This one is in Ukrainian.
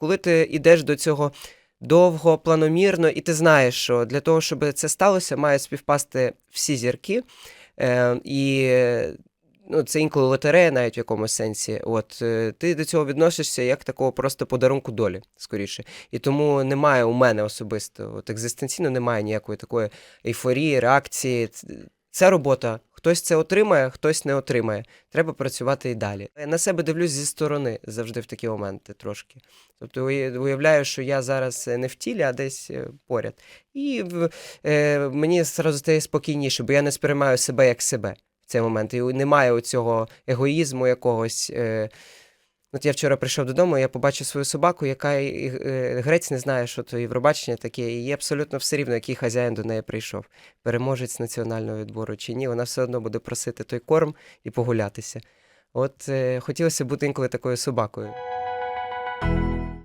коли ти йдеш до цього довго, планомірно, і ти знаєш, що для того, щоб це сталося, мають співпасти всі зірки. Е, і ну, це інколи лотерея, навіть в якомусь сенсі. От е, ти до цього відносишся як такого просто подарунку долі, скоріше. І тому немає у мене особисто, от екзистенційно немає ніякої такої ейфорії, реакції. Ц- Це робота. Хтось це отримає, хтось не отримає. Треба працювати і далі. Я на себе дивлюсь зі сторони завжди в такі моменти трошки. Тобто уявляю, що я зараз е, не в тілі, а десь е, поряд. І е, мені зразу стає спокійніше, бо я не сприймаю себе як себе в цей момент. І немає цього егоїзму якогось. Е, От я вчора прийшов додому, я побачив свою собаку, яка і- е, грець не знає, що то Євробачення таке, і їй абсолютно все рівно, який хазяїн до неї прийшов. Переможець національного відбору чи ні, вона все одно буде просити той корм і погулятися. От е, хотілося бути інколи такою собакою.